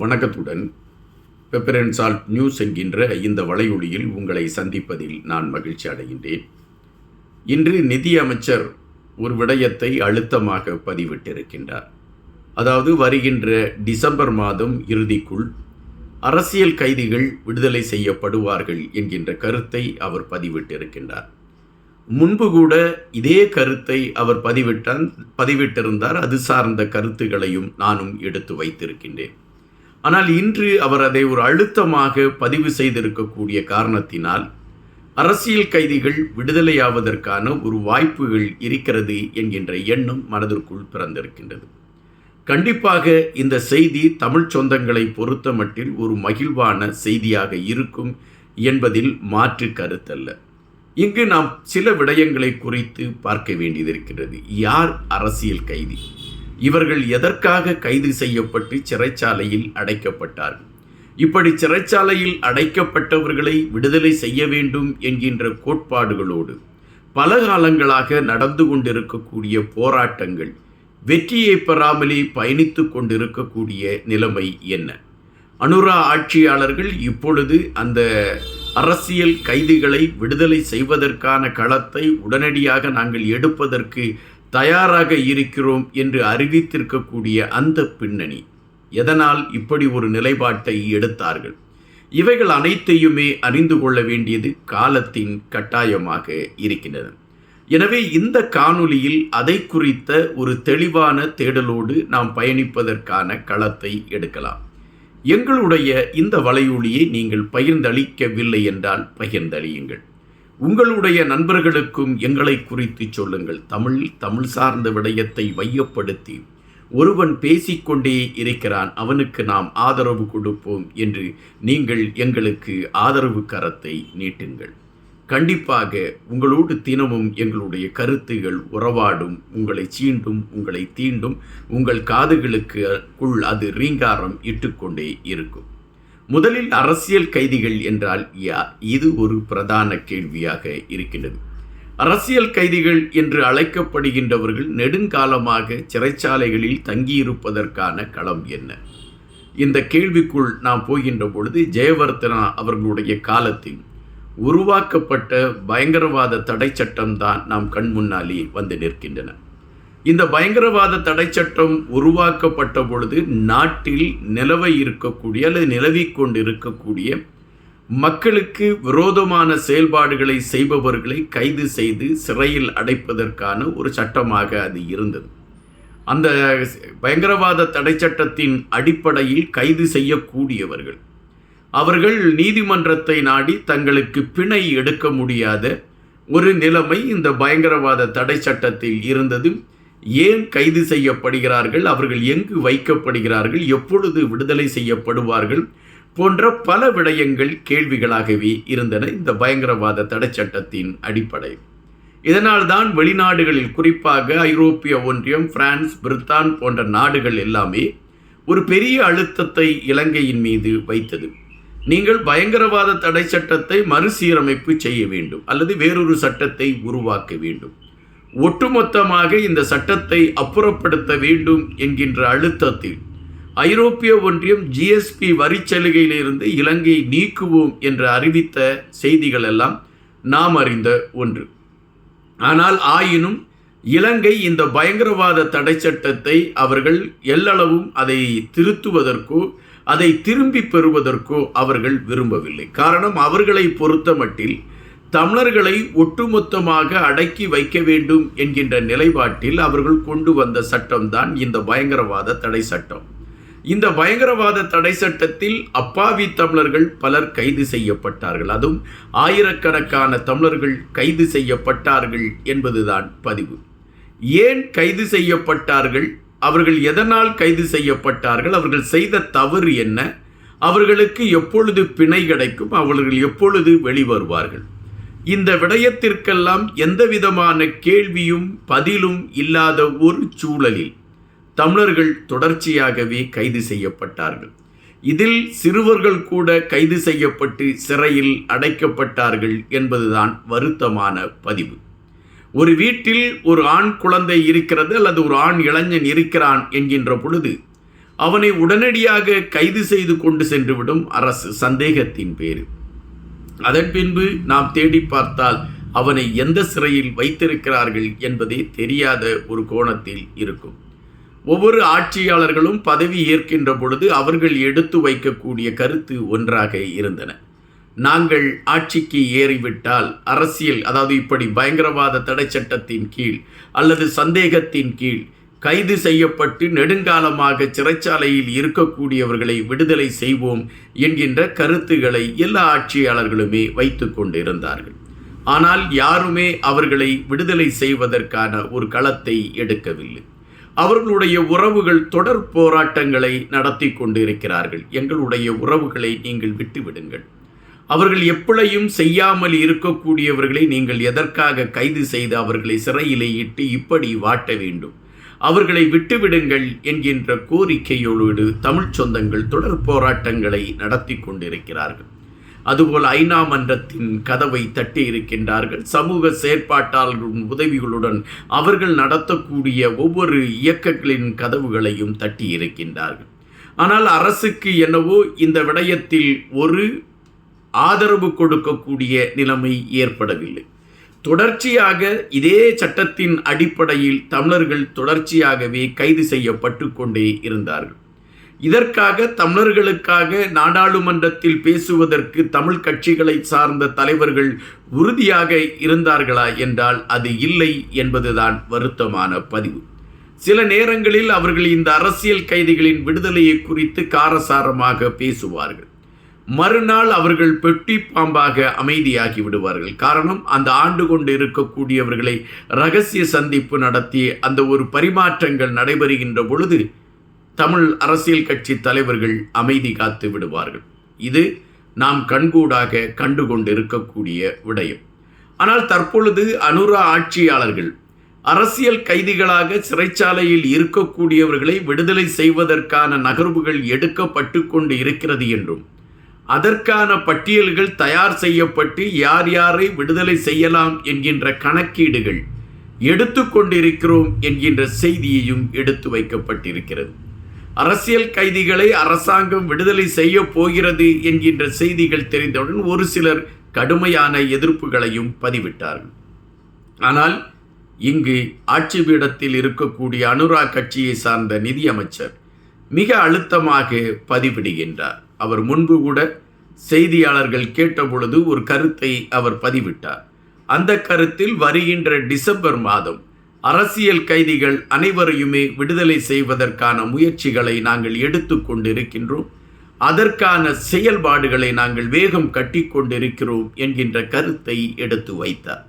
வணக்கத்துடன். Pepper salt news என்கின்ற இந்த வலையொலியில் உங்களை சந்திப்பதில் நான் மகிழ்ச்சி அடைகின்றேன். இன்று நிதி அமைச்சர் ஒரு விடயத்தை அழுத்தமாக பதிவிட்டிருக்கின்றார். அதாவது வருகின்ற டிசம்பர் மாதம் இறுதிக்குள் அரசியல் கைதிகள் விடுதலை செய்யப்படுவார்கள் என்கின்ற கருத்தை அவர் பதிவிட்டிருக்கின்றார். முன்பு கூட இதே கருத்தை அவர் பதிவிட்டான் பதிவிட்டிருந்தார். அது சார்ந்த கருத்துகளையும் நானும் எடுத்து வைத்திருக்கின்றேன். ஆனால் இன்று அவர் அதை ஒரு அழுத்தமாக பதிவு செய்திருக்கக்கூடிய காரணத்தினால் அரசியல் கைதிகள் விடுதலையாவதற்கான ஒரு வாய்ப்புகள் இருக்கிறது என்கின்ற எண்ணம் மனதிற்குள் பிறந்திருக்கின்றது. கண்டிப்பாக இந்த செய்தி தமிழ் சொந்தங்களை பொறுத்த மட்டில் ஒரு மகிழ்வான செய்தியாக இருக்கும் என்பதில் மாற்று கருத்தல்ல. இங்கு நாம் சில விடயங்களை குறித்து பார்க்க வேண்டியதிருக்கிறது யார் அரசியல் கைதி? இவர்கள் எதற்காக கைது செய்யப்பட்டு சிறைச்சாலையில் அடைக்கப்பட்டார்கள் இப்படி சிறைச்சாலையில் அடைக்கப்பட்டவர்களை விடுதலை செய்ய வேண்டும் என்கின்ற கோட்பாடுகளோடு பல காலங்களாக நடந்து கொண்டிருக்கக்கூடிய போராட்டங்கள் வெற்றியை பெறாமலே பயணித்து கொண்டிருக்கக்கூடிய நிலைமை என்ன? அனுரா ஆட்சியாளர்கள் இப்பொழுது அந்த அரசியல் கைதிகளை விடுதலை செய்வதற்கான களத்தை உடனடியாக நாங்கள் எடுப்பதற்கு தயாராக இருக்கிறோம் என்று அறிவித்திருக்கக்கூடிய அந்த பின்னணி. எதனால் இப்படி ஒரு நிலைப்பாட்டை எடுத்தார்கள்? இவைகள் அனைத்தையுமே அறிந்து கொள்ள வேண்டியது காலத்தின் கட்டாயமாக இருக்கின்றது. எனவே இந்த காணொலியில் அதை குறித்த ஒரு தெளிவான தேடலோடு நாம் பயணிப்பதற்கான களத்தை எடுக்கலாம். எங்களுடைய இந்த வலையொலியை நீங்கள் பகிர்ந்தளிக்கவில்லை என்றால் பகிர்ந்தளியுங்கள். உங்களுடைய நண்பர்களுக்கும் எங்களை குறித்து சொல்லுங்கள். தமிழ் தமிழ் சார்ந்த விடயத்தை மையப்படுத்தி ஒருவன் பேசிக்கொண்டே இருக்கிறான். அவனுக்கு நாம் ஆதரவு கொடுப்போம் என்று நீங்கள் எங்களுக்கு ஆதரவு கரத்தை நீட்டுங்கள். கண்டிப்பாக உங்களோடு தினமும் எங்களுடைய கருத்துகள் உறவாடும். உங்களை சீண்டும் உங்களை தீண்டும். உங்கள் காதுகளுக்கு உள் அது ரீங்காரம் இட்டுக்கொண்டே இருக்கும். முதலில் அரசியல் கைதிகள் என்றால் யார்? இது ஒரு பிரதான கேள்வியாக இருக்கின்றது. அரசியல் கைதிகள் என்று அழைக்கப்படுகின்றவர்கள் நெடுங்காலமாக சிறைச்சாலைகளில் தங்கியிருப்பதற்கான களம் என்ன? இந்த கேள்விக்குள் நாம் போகின்ற பொழுது ஜெயவர்த்தனா அவர்களுடைய காலத்தில் உருவாக்கப்பட்ட பயங்கரவாத தடை சட்டம்தான் நாம் கண் முன்னாலே வந்து நிற்கின்றன. இந்த பயங்கரவாத தடை சட்டம் உருவாக்கப்பட்ட பொழுது நாட்டில் நிலவ இருக்கக்கூடிய அல்லது நிலவிக்கொண்டு இருக்கக்கூடிய மக்களுக்கு விரோதமான செயல்பாடுகளை செய்பவர்களை கைது செய்து சிறையில் அடைப்பதற்கான ஒரு சட்டமாக அது இருந்தது. அந்த பயங்கரவாத தடை சட்டத்தின் அடிப்படையில் கைது செய்யக்கூடியவர்கள் அவர்கள் நீதிமன்றத்தை நாடி தங்களுக்கு பிணை எடுக்க முடியாத ஒரு நிலைமை இந்த பயங்கரவாத தடை சட்டத்தில் இருந்தது. ஏன் கைது செய்யப்படுகிறார்கள்? அவர்கள் எங்கு வைக்கப்படுகிறார்கள்? எப்பொழுது விடுதலை செய்யப்படுவார்கள்? போன்ற பல விடயங்கள் கேள்விகளாகவே இருந்தன இந்த பயங்கரவாத தடை சட்டத்தின் அடிப்படை. இதனால் தான் வெளிநாடுகளில் குறிப்பாக ஐரோப்பிய ஒன்றியம் பிரான்ஸ் பிரித்தான் போன்ற நாடுகள் எல்லாமே ஒரு பெரிய அழுத்தத்தை இலங்கையின் மீது வைத்தது. நீங்கள் பயங்கரவாத தடை சட்டத்தை மறுசீரமைப்பு செய்ய வேண்டும் அல்லது வேறொரு சட்டத்தை உருவாக்க வேண்டும். ஒட்டுமொத்தமாக இந்த சட்டத்தை அப்புறப்படுத்த வேண்டும் என்கின்ற அழுத்தத்தில் ஐரோப்பிய ஒன்றியம் ஜிஎஸ்பி வரிச்சலுகையிலிருந்து இலங்கையை நீக்குவோம் என்று அறிவித்த செய்திகள் எல்லாம் நாம் அறிந்த ஒன்று. ஆனால் ஆயினும் இலங்கை இந்த பயங்கரவாத தடை சட்டத்தை அவர்கள் எல்லளவும் அதை திருத்துவதற்கோ அதை திரும்பி பெறுவதற்கோ அவர்கள் விரும்பவில்லை. காரணம் அவர்களை பொறுத்த மட்டில் தமிழர்களை ஒட்டுமொத்தமாக அடக்கி வைக்க வேண்டும் என்கின்ற நிலைப்பாட்டில் அவர்கள் கொண்டு வந்த சட்டம்தான் இந்த பயங்கரவாத தடை சட்டம். இந்த பயங்கரவாத தடை சட்டத்தில் அப்பாவி தமிழர்கள் பலர் கைது செய்யப்பட்டார்கள். அதுவும் ஆயிரக்கணக்கான தமிழர்கள் கைது செய்யப்பட்டார்கள் என்பதுதான் பதிவு. ஏன் கைது செய்யப்பட்டார்கள்? அவர்கள் எதனால் கைது செய்யப்பட்டார்கள்? அவர்கள் செய்த தவறு என்ன? அவர்களுக்கு எப்பொழுது பிணை கிடைக்கும்? அவர்கள் எப்பொழுது வெளிவருவார்கள்? இந்த விடயத்திற்கெல்லாம் எந்த விதமான கேள்வியும் பதிலும் இல்லாத ஒரு சூழலில் தமிழர்கள் தொடர்ச்சியாகவே கைது செய்யப்பட்டார்கள். இதில் சிறுவர்கள் கூட கைது செய்யப்பட்டு சிறையில் அடைக்கப்பட்டார்கள் என்பதுதான் வருத்தமான பதிவு. ஒரு வீட்டில் ஒரு ஆண் குழந்தை இருக்கிறது அல்லது ஒரு ஆண் இளைஞன் இருக்கிறான் என்கின்ற பொழுது அவனை உடனடியாக கைது செய்து கொண்டு சென்றுவிடும் அரசு சந்தேகத்தின் பேரு அதன் பின்பு நாம் தேடி பார்த்தால் அவனை எந்த சிறையில் வைத்திருக்கிறார்கள் என்பதே தெரியாத ஒரு கோணத்தில் இருக்கும். ஒவ்வொரு ஆட்சியாளர்களும் பதவி ஏற்கின்ற பொழுது அவர்கள் எடுத்து வைக்கக்கூடிய கருத்து ஒன்றாக இருந்தன. நாங்கள் ஆட்சிக்கு ஏறிவிட்டால் அரசியல் அதாவது இப்படி பயங்கரவாத தடை சட்டத்தின் கீழ் அல்லது சந்தேகத்தின் கீழ் கைது செய்யப்பட்டு நெடுங்காலமாக சிறைச்சாலையில் இருக்கக்கூடியவர்களை விடுதலை செய்வோம் என்கின்ற கருத்துக்களை எல்லா ஆட்சியாளர்களுமே வைத்து கொண்டிருந்தார்கள். ஆனால் யாருமே அவர்களை விடுதலை செய்வதற்கான ஒரு களத்தை எடுக்கவில்லை. அவர்களுடைய உறவுகள் தொடர் போராட்டங்களை நடத்தி கொண்டிருக்கிறார்கள். எங்களுடைய உறவுகளை நீங்கள் விட்டுவிடுங்கள். அவர்கள் எப்பளையும் செய்யாமல் இருக்கக்கூடியவர்களை நீங்கள் எதற்காக கைது செய்து அவர்களை சிறையிலே இட்டு இப்படி வாட்ட வேண்டும்? அவர்களை விட்டுவிடுங்கள் என்கின்ற கோரிக்கையோடு தமிழ் சொந்தங்கள் தொடர் போராட்டங்களை நடத்தி கொண்டிருக்கிறார்கள். அதுபோல் ஐநா மன்றத்தின் கதவை தட்டி இருக்கின்றார்கள். சமூக செயற்பாட்டாளர்களின் உதவிகளுடன் அவர்கள் நடத்தக்கூடிய ஒவ்வொரு இயக்கங்களின் கதவுகளையும் தட்டி இருக்கின்றார்கள். ஆனால் அரசுக்கு என்னவோ இந்த விடயத்தில் ஒரு ஆதரவு கொடுக்கக்கூடிய நிலைமை ஏற்படவில்லை. தொடர்ச்சியாக இதே சட்டத்தின் அடிப்படையில் தமிழர்கள் தொடர்ச்சியாகவே கைது செய்யப்பட்டு கொண்டே இருந்தார்கள். இதற்காக தமிழர்களுக்காக நாடாளுமன்றத்தில் பேசுவதற்கு தமிழ் கட்சிகளை சார்ந்த தலைவர்கள் உறுதியாக இருந்தார்களா என்றால் அது இல்லை என்பதுதான் வருத்தமான பதிவு. சில நேரங்களில் அவர்கள் இந்த அரசியல் கைதிகளின் விடுதலையை குறித்து காரசாரமாக பேசுவார்கள். மறுநாள் அவர்கள் பெட்டி பாம்பாக அமைதியாகி விடுவார்கள். காரணம் அந்த ஆண்டு கொண்டு இருக்கக்கூடியவர்களை ரகசிய சந்திப்பு நடத்தி அந்த ஒரு பரிமாற்றங்கள் நடைபெறுகின்ற பொழுது தமிழ் அரசியல் கட்சி தலைவர்கள் அமைதி காத்து விடுவார்கள். இது நாம் கண்கூடாக கண்டு இருக்கக்கூடிய விடயம். ஆனால் தற்பொழுது அனுரா ஆட்சியாளர்கள் அரசியல் கைதிகளாக சிறைச்சாலையில் இருக்கக்கூடியவர்களை விடுதலை செய்வதற்கான நகர்வுகள் எடுக்கப்பட்டு கொண்டு இருக்கிறது என்றும் அதற்கான பட்டியல்கள் தயார் செய்யப்பட்டு யார் யாரை விடுதலை செய்யலாம் என்கின்ற கணக்கீடுகள் எடுத்துக்கொண்டிருக்கிறோம் என்கின்ற செய்தியையும் எடுத்து வைக்கப்பட்டிருக்கிறது. அரசியல் கைதிகளை அரசாங்கம் விடுதலை செய்ய போகிறது என்கின்ற செய்திகள் தெரிந்தவுடன் ஒரு சிலர் கடுமையான எதிர்ப்புகளையும் பதிவிட்டார்கள். ஆனால் இங்கு ஆட்சி பீடத்தில் இருக்கக்கூடிய அனுரா கட்சியை சார்ந்த நிதியமைச்சர் மிக அழுத்தமாக பதிவிடுகின்றார். அவர் முன்பு கூட செய்தியாளர்கள் கேட்டபொழுது ஒரு கருத்தை அவர் பதிவிட்டார். அந்த கருத்தில் வருகின்ற டிசம்பர் மாதம் அரசியல் கைதிகள் அனைவரையுமே விடுதலை செய்வதற்கான முயற்சிகளை நாங்கள் எடுத்துக்கொண்டிருக்கின்றோம் அதற்கான செயல்பாடுகளை நாங்கள் வேகம் கட்டி கொண்டிருக்கிறோம் என்கின்ற கருத்தை எடுத்து வைத்தார்.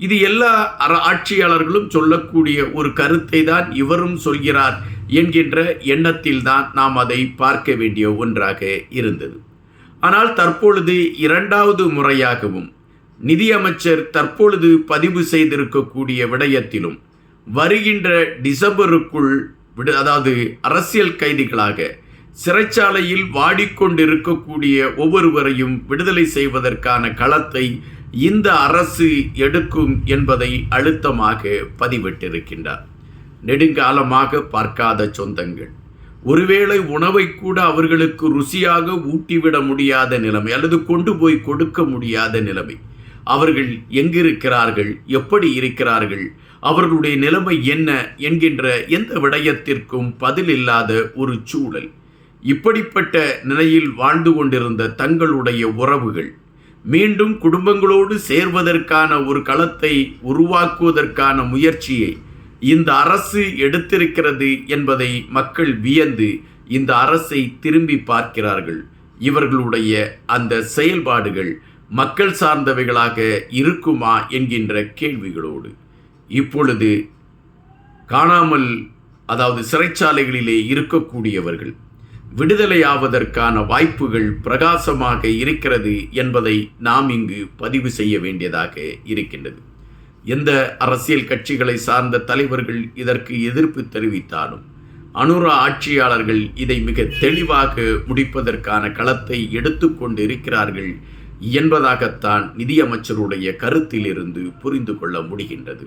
இது எல்லா அற ஆட்சியாளர்களும் சொல்லக்கூடிய ஒரு கருத்தை தான் இவரும் சொல்கிறார் என்கின்ற எண்ணத்தில் தான் நாம் அதை பார்க்க வேண்டிய ஒன்றாக இருந்தது. ஆனால் தற்பொழுது இரண்டாவது முறையாகவும் நிதியமைச்சர் தற்பொழுது பதிவு செய்திருக்கக்கூடிய விடயத்திலும் வருகின்ற டிசம்பருக்குள் விடு அதாவது அரசியல் கைதிகளாக சிறைச்சாலையில் வாடிக்கொண்டிருக்கக்கூடிய ஒவ்வொருவரையும் விடுதலை செய்வதற்கான களத்தை இந்த அரசு எடுக்கும் என்பதை அழுத்தமாக பதிவிட்டிருக்கின்றார். நெடுங்காலமாக பார்க்காத சொந்தங்கள். ஒருவேளை உணவை கூட அவர்களுக்கு ருசியாக ஊட்டிவிட முடியாத நிலைமை அல்லது கொண்டு போய் கொடுக்க முடியாத நிலைமை. அவர்கள் எங்கிருக்கிறார்கள்? எப்படி இருக்கிறார்கள்? அவர்களுடைய நிலைமை என்ன? என்கின்ற எந்த விடயத்திற்கும் பதில் இல்லாத ஒரு சூழல். இப்படிப்பட்ட நிலையில் வாழ்ந்து கொண்டிருந்த தங்களுடைய உறவுகள் மீண்டும் குடும்பங்களோடு சேர்வதற்கான ஒரு களத்தை உருவாக்குவதற்கான முயற்சியை இந்த அரசு எடுத்திருக்கிறது என்பதை மக்கள் வியந்து இந்த அரசை திரும்பி பார்க்கிறார்கள். இவர்களுடைய அந்த செயல்பாடுகள் மக்கள் சார்ந்தவைகளாக இருக்குமா என்கின்ற கேள்விகளோடு. இப்பொழுது காணாமல் அதாவது சிறைச்சாலைகளிலே இருக்கக்கூடியவர்கள் விடுதலையாவதற்கான வாய்ப்புகள் பிரகாசமாக இருக்கிறது என்பதை நாம் இங்கு பதிவு செய்ய வேண்டியதாக இருக்கின்றது. எந்த அரசியல் கட்சிகளை சார்ந்த தலைவர்கள் இதற்கு எதிர்ப்பு தெரிவித்தாலும் அனுரா ஆட்சியாளர்கள் இதை மிக தெளிவாக முடிப்பதற்கான களத்தை எடுத்துக்கொண்டு இருக்கிறார்கள் என்பதாகத்தான் நிதியமைச்சருடைய கருத்திலிருந்து புரிந்து கொள்ள முடிகின்றது.